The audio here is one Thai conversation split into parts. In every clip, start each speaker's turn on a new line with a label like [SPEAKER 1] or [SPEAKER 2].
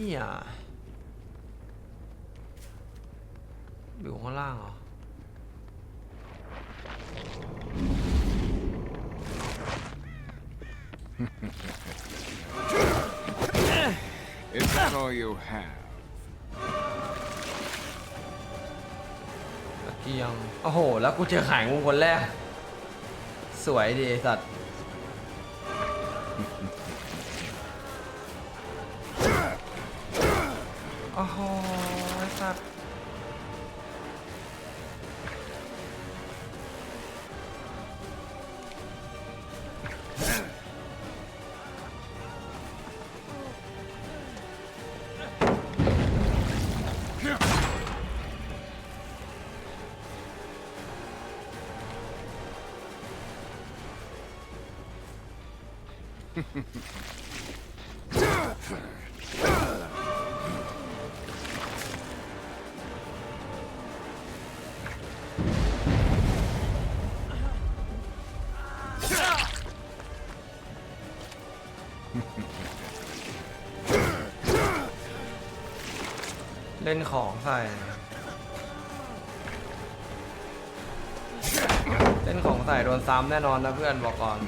[SPEAKER 1] เนี่ยอยู่ข้างล่างเหรอ
[SPEAKER 2] Is that all you have?
[SPEAKER 1] ตะเกียงโอ้โห แล้วกูเจอขายงูคนแรก สวยดีไอ้สัตว์ โอ้โหไอ้สัตว์ ล่นของใส่ เล่นของใส่โดนซ้ำแน่นอนนะเพื่อนบอกก่อน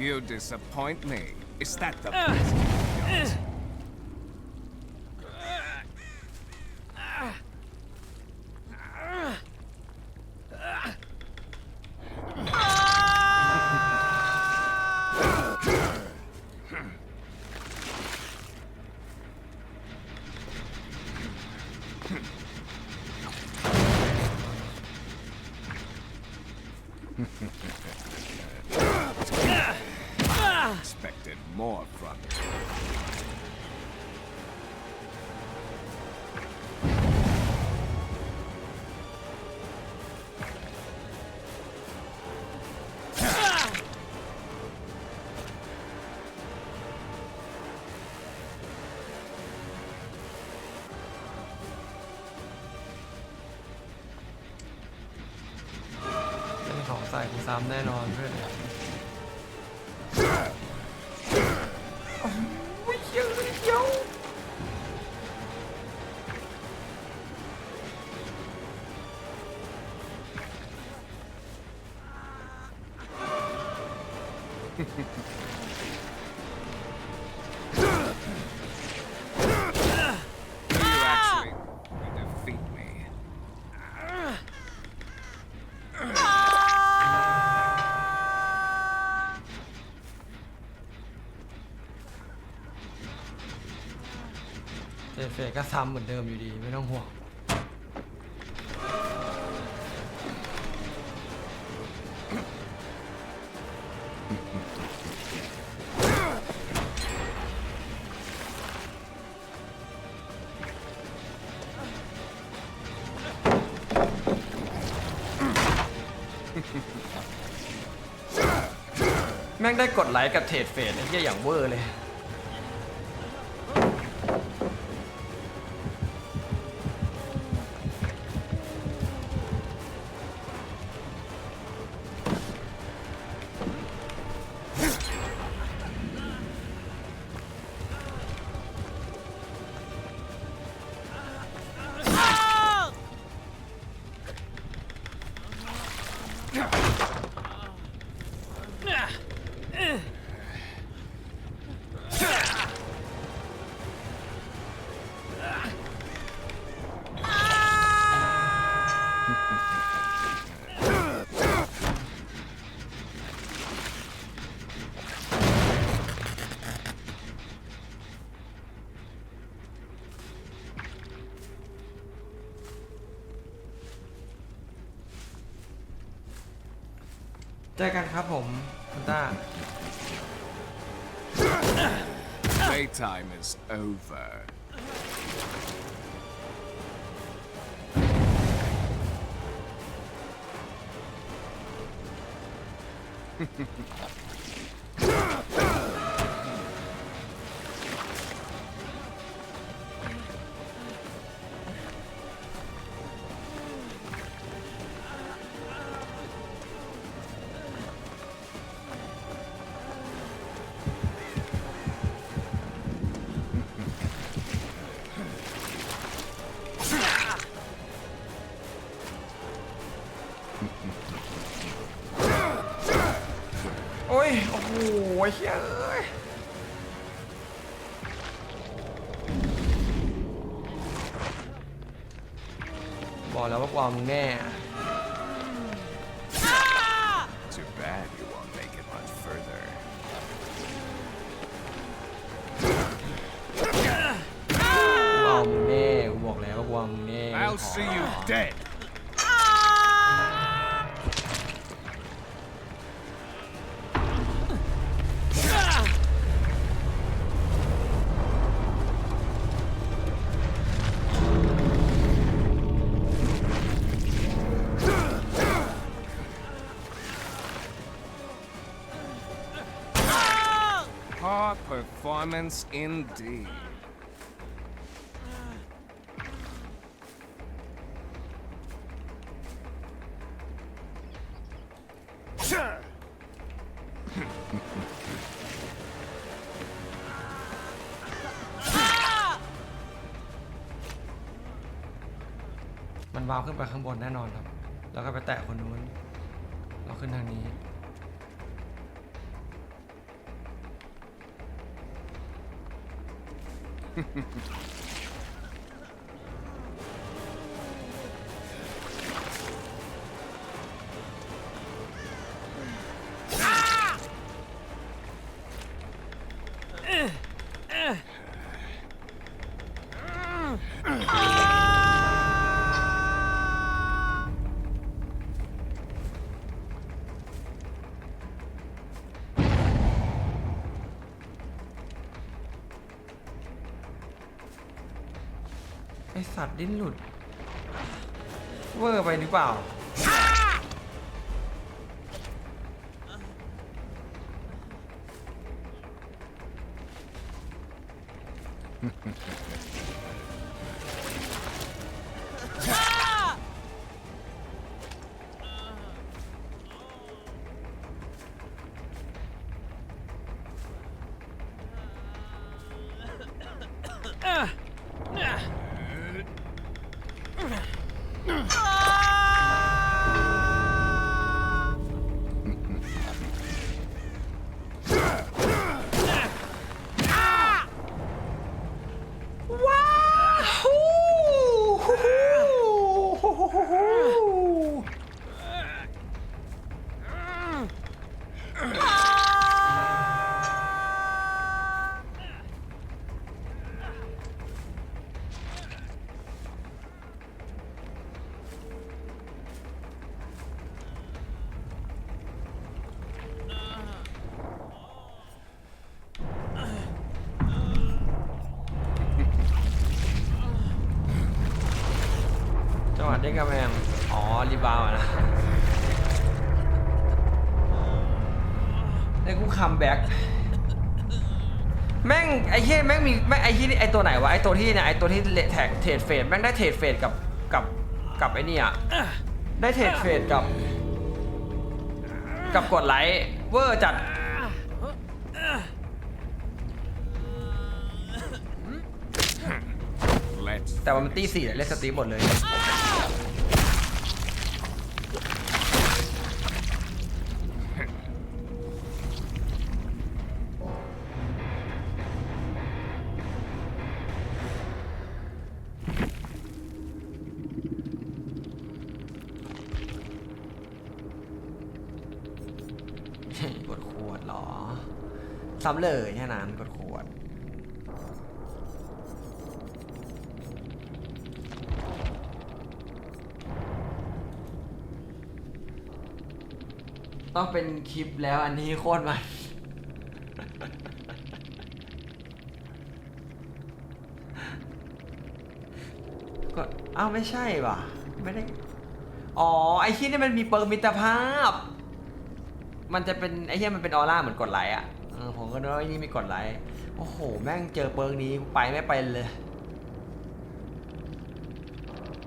[SPEAKER 2] You disappoint me. Is that the uh. best you got? expected more from you.
[SPEAKER 1] เล่นของใส่กูซ้ำแน่นอนเพื่อน เจเฟก็ซ้ำเหมือนเดิมอยู่ดี ไม่ต้องห่วง ม่งได้กดไลค์กับเทรดเฟดไอ้เหี้ยอย่างเวอร์เลย เจอกันครับผมคุณต้า
[SPEAKER 2] Playtime is over.
[SPEAKER 1] โอ้ย โอ้โหเฮ้ยเอ้ยบอกแล้วว่าความมึงแน่
[SPEAKER 2] Too bad you won't make it much further.
[SPEAKER 1] กูเอามึงแน่กูบอกแล้วว่ากูเอามึงแน่
[SPEAKER 2] I'll see you dead. Performance indeed.
[SPEAKER 1] มันวาวขึ้นไปข้างบนแน่นอนครับ แล้วก็ไปแตะคนนู้น เราขึ้นทางนี้ Ha, ha, ha. สัตว์ดิ้นหลุด เวอร์ไปหรือเปล่า 嗯。 จังหวะเด้งกระแพงอ๋อรีบาวะนะไอ้กูคัมแบ็กแม่งไอ้เหี้ยแม่งมีแม่งไอ้ที่ไอ้ตัวไหนวะไอ้ตัวที่เนี่ยไอ้ตัวที่แท็กเทรดเฟดแม่งได้เทรดเฟดกับกับกับไอ้นี่อะได้เทรดเฟดกับ กับกดไลท์เวอร์จัดแต่ว่ามันตีสี่เลสตีหมดเลย ซ้ำเลยแค่นั้นกดขวดต้องเป็นคลิปแล้วอันนี้โคตรมันก็อ้าวไม่ใช่ว่ะ ไม่ได้ อ๋อ ไอ้ที่นี่มันมีเปิร์มิตรภาพ มันจะเป็นไอ้เหี้ยมันเป็นออร่าเหมือนกดไลค์อะ ผมก็นึกว่าไอ้นี่มีกดไลค์โอ้โห แม่งเจอเปิร์กนี้ไปไม่ไปเลย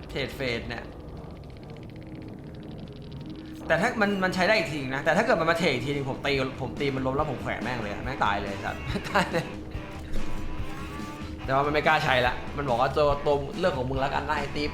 [SPEAKER 1] เทรดเฟดเนี่ย แต่ถ้ามันมันใช้ได้อีกทีนะ แต่ถ้าเกิดมันมาเทรดอีกทีนึงผมตีผมตีมันล้มแล้วผมแขวนแม่งเลยแม่งตายเลยสัตว์ตายเลยแต่ว่ามันไม่กล้าใช้ละ มันบอกว่าตัวตัวเรื่องของมึงแล้วกันได้ติ๊บ